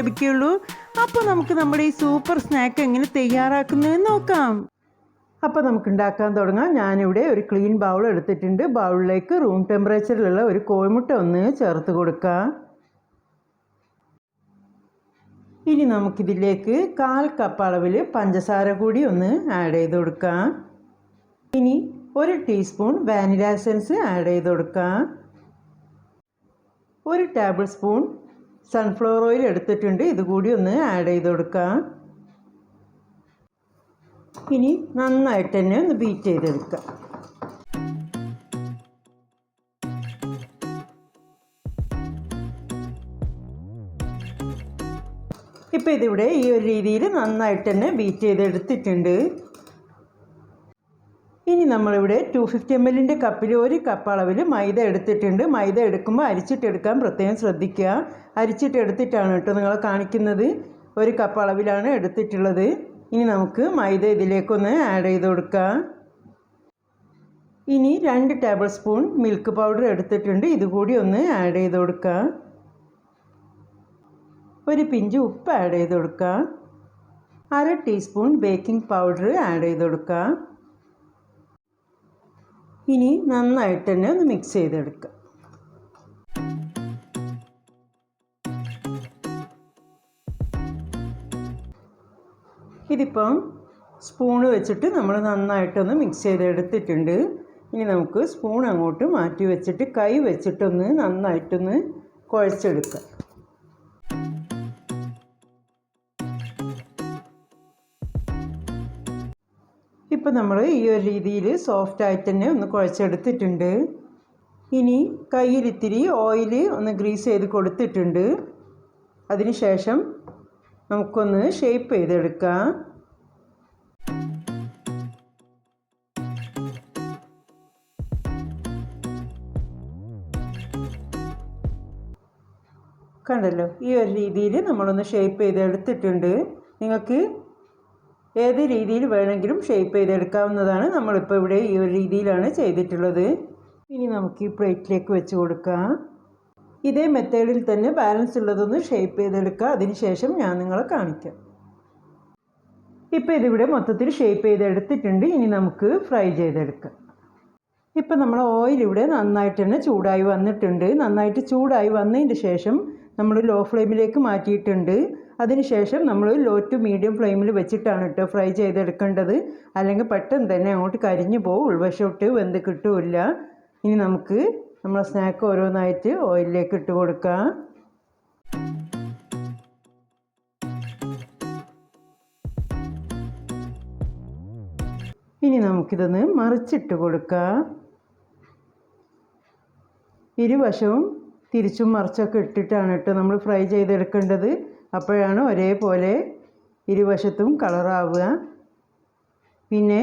ലഭിക്കുകയുള്ളൂ അപ്പോൾ നമുക്ക് നമ്മുടെ ഈ സൂപ്പർ സ്നാക്ക് എങ്ങനെ തയ്യാറാക്കുന്നതെന്ന് നോക്കാം. അപ്പോൾ നമുക്ക് ഉണ്ടാക്കാൻ തുടങ്ങാം. ഞാനിവിടെ ഒരു ക്ലീൻ ബൗൾ എടുത്തിട്ടുണ്ട്. ബൗളിലേക്ക് റൂം ടെമ്പറേച്ചറിലുള്ള ഒരു കോഴിമുട്ട ഒന്ന് ചേർത്ത് കൊടുക്കാം. ഇനി നമുക്കിതിലേക്ക് കാൽ കപ്പ് അളവിൽ പഞ്ചസാര കൂടി ഒന്ന് ആഡ് ചെയ്ത് കൊടുക്കാം. ഇനി ഒരു ടീസ്പൂൺ വാനില എസൻസ് ആഡ് ചെയ്ത് കൊടുക്കാം. ഒരു ടേബിൾ സ്പൂൺ സൺഫ്ലവർ ഓയിൽ എടുത്തിട്ടുണ്ട്. ഇതുകൂടി ഒന്ന് ആഡ് ചെയ്ത് കൊടുക്കാം. ഇനി നന്നായിട്ട് തന്നെ ഒന്ന് ബീറ്റ് ചെയ്തെടുക്കാം ഇപ്പോൾ ഇതിവിടെ ഈ ഒരു രീതിയിൽ നന്നായിട്ട് തന്നെ ബീറ്റ് ചെയ്തെടുത്തിട്ടുണ്ട് നമ്മളിവിടെ ടു ഫിഫ്റ്റി എം എല്ലിന്റെ കപ്പിൽ ഒരു കപ്പ് അളവിൽ മൈദ എടുത്തിട്ടുണ്ട്. മൈദ എടുക്കുമ്പോൾ അരിച്ചിട്ടെടുക്കാൻ പ്രത്യേകം ശ്രദ്ധിക്കുക. അരിച്ചിട്ടെടുത്തിട്ടാണ് കേട്ടോ നിങ്ങളെ കാണിക്കുന്നത്. ഒരു കപ്പ് അളവിലാണ് എടുത്തിട്ടുള്ളത്. ഇനി നമുക്ക് മൈദ ഇതിലേക്കൊന്ന് ആഡ് ചെയ്ത് കൊടുക്കാം. ഇനി രണ്ട് ടേബിൾ സ്പൂൺ മിൽക്ക് പൗഡർ എടുത്തിട്ടുണ്ട്. ഇതുകൂടി ഒന്ന് ആഡ് ചെയ്ത് കൊടുക്കാം. ഒരു പിഞ്ച് ഉപ്പ് ആഡ് ചെയ്ത് കൊടുക്കാം. അര ടീസ്പൂൺ ബേക്കിംഗ് പൗഡർ ആഡ് ചെയ്ത് കൊടുക്കാം. ഇനി നന്നായിട്ട് തന്നെ ഒന്ന് മിക്സ് ചെയ്തെടുക്കുക ഇതിപ്പം സ്പൂണ് വെച്ചിട്ട് നമ്മൾ നന്നായിട്ടൊന്ന് മിക്സ് ചെയ്തെടുത്തിട്ടുണ്ട്. ഇനി നമുക്ക് സ്പൂൺ അങ്ങോട്ട് മാറ്റി വെച്ചിട്ട് കൈ വെച്ചിട്ടൊന്ന് നന്നായിട്ടൊന്ന് കുഴച്ചെടുക്കാം. ഇപ്പം നമ്മൾ ഈ ഒരു രീതിയിൽ സോഫ്റ്റ് ആയിട്ട് തന്നെ ഒന്ന് കുഴച്ചെടുത്തിട്ടുണ്ട്. ഇനി കയ്യിൽ ഇത്തിരി ഓയിൽ ഒന്ന് ഗ്രീസ് ചെയ്ത് കൊടുത്തിട്ടുണ്ട്. അതിനുശേഷം നമുക്കൊന്ന് ഷേപ്പ് ചെയ്തെടുക്കാം. കണ്ടല്ലോ ഈ ഒരു രീതിയിൽ നമ്മളൊന്ന് ഷേപ്പ് ചെയ്തെടുത്തിട്ടുണ്ട്. നിങ്ങൾക്ക് ഏത് രീതിയിൽ വേണമെങ്കിലും ഷേപ്പ് ചെയ്തെടുക്കാവുന്നതാണ് നമ്മളിപ്പോൾ ഇവിടെ ഈ ഒരു രീതിയിലാണ് ചെയ്തിട്ടുള്ളത്. ഇനി നമുക്ക് ഈ പ്ലേറ്റിലേക്ക് വെച്ച് കൊടുക്കാം. ഇതേ മെത്തേഡിൽ തന്നെ ബാലൻസ് ഉള്ളതൊന്ന് ഷേപ്പ് ചെയ്തെടുക്കുക. അതിനുശേഷം ഞാൻ നിങ്ങളെ കാണിക്കാം. ഇപ്പോൾ ഇതിവിടെ മൊത്തത്തിൽ ഷേപ്പ് ചെയ്തെടുത്തിട്ടുണ്ട്. ഇനി നമുക്ക് ഫ്രൈ ചെയ്തെടുക്കാം. ഇപ്പം നമ്മൾ ഓയിൽ ഇവിടെ നന്നായിട്ട് തന്നെ ചൂടായി വന്നിട്ടുണ്ട്. നന്നായിട്ട് ചൂടായി വന്നതിന് ശേഷം നമ്മൾ ലോ ഫ്ലെയിമിലേക്ക് മാറ്റിയിട്ടുണ്ട്. അതിനുശേഷം നമ്മൾ ലോ ടു മീഡിയം ഫ്ലെയിമിൽ വെച്ചിട്ടാണ് കേട്ടോ ഫ്രൈ ചെയ്തെടുക്കേണ്ടത്. അല്ലെങ്കിൽ പെട്ടെന്ന് തന്നെ അങ്ങോട്ട് കരിഞ്ഞു പോകും ഉൾവശോട്ട് വെന്ത് കിട്ടുമില്ല ഇനി നമുക്ക് നമ്മളെ സ്നാക്ക് ഓരോന്നായിട്ട് ഓയിലിലേക്ക് ഇട്ട് കൊടുക്കാം. ഇനി നമുക്കിതൊന്ന് മറിച്ചിട്ട് കൊടുക്കാം. ഇരുവശവും തിരിച്ചും മറിച്ചൊക്കെ ഇട്ടിട്ടാണ് കേട്ടോ നമ്മൾ ഫ്രൈ ചെയ്തെടുക്കേണ്ടത്. അപ്പോഴാണ് ഒരേപോലെ ഇരുവശത്തും കളറാവുക. പിന്നെ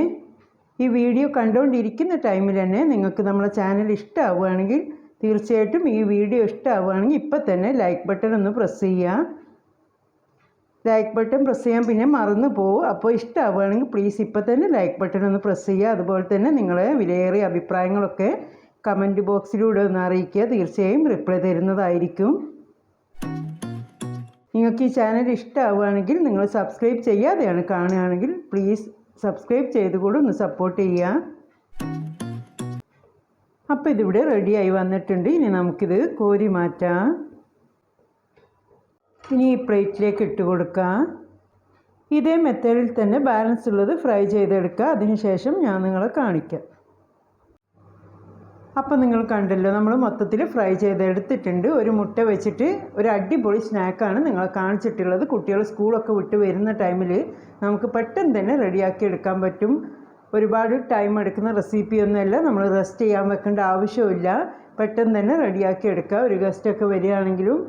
ഈ വീഡിയോ കണ്ടുകൊണ്ടിരിക്കുന്ന ടൈമിൽ തന്നെ നിങ്ങൾക്ക് നമ്മളെ ചാനൽ ഇഷ്ടമാവുകയാണെങ്കിൽ തീർച്ചയായിട്ടും ഈ വീഡിയോ ഇഷ്ടമാവുകയാണെങ്കിൽ ഇപ്പം തന്നെ ലൈക്ക് ബട്ടൺ ഒന്ന് പ്രസ് ചെയ്യുക. ലൈക്ക് ബട്ടൺ പ്രസ് ചെയ്യാൻ പിന്നെ മറന്നു പോകും അപ്പോൾ ഇഷ്ടമാവുകയാണെങ്കിൽ പ്ലീസ് ഇപ്പം തന്നെ ലൈക്ക് ബട്ടൺ ഒന്ന് പ്രസ് ചെയ്യുക. അതുപോലെ തന്നെ നിങ്ങളെ വിലയേറിയ അഭിപ്രായങ്ങളൊക്കെ കമന്റ് ബോക്സിലൂടെ ഒന്ന് അറിയിക്കുക. തീർച്ചയായും റിപ്ലൈ തരുന്നതായിരിക്കും. നിങ്ങൾക്ക് ഈ ചാനൽ ഇഷ്ടമാവുകയാണെങ്കിൽ നിങ്ങൾ സബ്സ്ക്രൈബ് ചെയ്യാതെയാണ് കാണുകയാണെങ്കിൽ പ്ലീസ് സബ്സ്ക്രൈബ് ചെയ്ത് കൂടെ ഒന്ന് സപ്പോർട്ട് ചെയ്യുക. അപ്പോൾ ഇതിവിടെ റെഡിയായി വന്നിട്ടുണ്ട്. ഇനി നമുക്കിത് കോരി മാറ്റാം. ഇനി ഈ പ്ലേറ്റിലേക്ക് ഇട്ട് കൊടുക്കാം. ഇതേ മെത്തേഡിൽ തന്നെ ബാലൻസ് ഉള്ളത് ഫ്രൈ ചെയ്തെടുക്കുക. അതിനുശേഷം ഞാൻ നിങ്ങളെ കാണിക്കാം. അപ്പം നിങ്ങൾ കണ്ടല്ലോ നമ്മൾ മൊത്തത്തിൽ ഫ്രൈ ചെയ്തെടുത്തിട്ടുണ്ട് ഒരു മുട്ട വെച്ചിട്ട് ഒരു അടിപൊളി സ്നാക്കാണ് നിങ്ങളെ കാണിച്ചിട്ടുള്ളത്. കുട്ടികൾ സ്കൂളൊക്കെ വിട്ട് വരുന്ന ടൈമിൽ നമുക്ക് പെട്ടെന്ന് തന്നെ റെഡിയാക്കി എടുക്കാൻ പറ്റും. ഒരുപാട് ടൈം എടുക്കുന്ന റെസിപ്പിയൊന്നുമല്ല നമ്മൾ റെസ്റ്റ് ചെയ്യാൻ വെക്കേണ്ട ആവശ്യമില്ല പെട്ടെന്ന് തന്നെ റെഡിയാക്കി എടുക്കുക. ഒരു ഗസ്റ്റൊക്കെ വരികയാണെങ്കിലും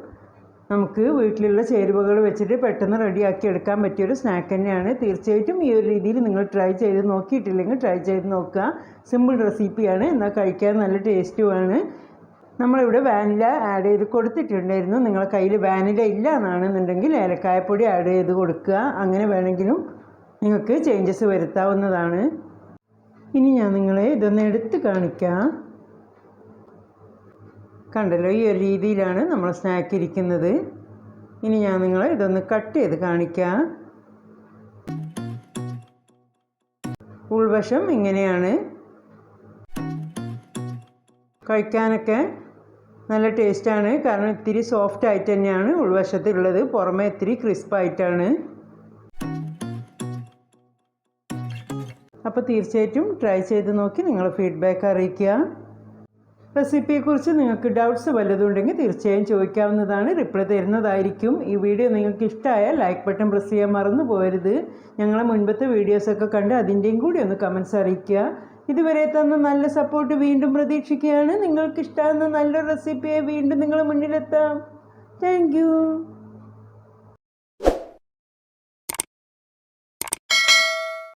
നമുക്ക് വീട്ടിലുള്ള ചേരുവകൾ വെച്ചിട്ട് പെട്ടെന്ന് റെഡിയാക്കി എടുക്കാൻ പറ്റിയൊരു സ്നാക്ക് തന്നെയാണ്. തീർച്ചയായിട്ടും ഈ ഒരു രീതിയിൽ നിങ്ങൾ ട്രൈ ചെയ്ത് നോക്കിയിട്ടില്ലെങ്കിൽ ട്രൈ ചെയ്ത് നോക്കുക. സിമ്പിൾ റെസിപ്പിയാണ് എന്നാൽ കഴിക്കാൻ നല്ല ടേസ്റ്റുമാണ് നമ്മളിവിടെ വാനില ആഡ് ചെയ്ത് കൊടുത്തിട്ടുണ്ടായിരുന്നു. നിങ്ങളെ കയ്യിൽ വാനില ഇല്ല എന്നാണെന്നുണ്ടെങ്കിൽ ഏലക്കായപ്പൊടി ആഡ് ചെയ്ത് കൊടുക്കുക. അങ്ങനെ വേണമെങ്കിലും നിങ്ങൾക്ക് ചേഞ്ചസ് വരുത്താവുന്നതാണ്. ഇനി ഞാൻ നിങ്ങളെ ഇതൊന്ന് എടുത്ത് കാണിക്കാം. കണ്ടല്ലോ ഈ ഒരു രീതിയിലാണ് നമ്മൾ സ്നാക്ക് ഇരിക്കുന്നത്. ഇനി ഞാൻ നിങ്ങളെ ഇതൊന്ന് കട്ട് ചെയ്ത് കാണിക്കാം. ഉൾവശം ഇങ്ങനെയാണ്. കഴിക്കാനൊക്കെ നല്ല ടേസ്റ്റാണ് കാരണം ഇത്തിരി സോഫ്റ്റ് ആയിട്ട് തന്നെയാണ് ഉൾവശത്തുള്ളത്. പുറമെ ഇത്തിരി ക്രിസ്പായിട്ടാണ് അപ്പോൾ തീർച്ചയായിട്ടും ട്രൈ ചെയ്ത് നോക്കി നിങ്ങൾ ഫീഡ്ബാക്ക് അറിയിക്കുക. റെസിപ്പിയെക്കുറിച്ച് നിങ്ങൾക്ക് ഡൗട്ട്സ് വല്ലതുണ്ടെങ്കിൽ തീർച്ചയായും ചോദിക്കാവുന്നതാണ്. റിപ്ലൈ തരുന്നതായിരിക്കും. ഈ വീഡിയോ നിങ്ങൾക്ക് ഇഷ്ടമായാൽ ലൈക്ക് ബട്ടൺ പ്രസ് ചെയ്യാൻ മറന്നു പോകരുത്. ഞങ്ങളെ മുൻപത്തെ വീഡിയോസൊക്കെ കണ്ട് അതിന്റെയും കൂടി ഒന്ന് കമൻസ് അറിയിക്കുക. ഇതുവരെ തന്ന നല്ല സപ്പോർട്ട് വീണ്ടും പ്രതീക്ഷിക്കുകയാണ്. നിങ്ങൾക്ക് ഇഷ്ടമാകുന്ന നല്ലൊരു റെസിപ്പിയെ വീണ്ടും നിങ്ങളുടെ മുന്നിലെത്താം. താങ്ക്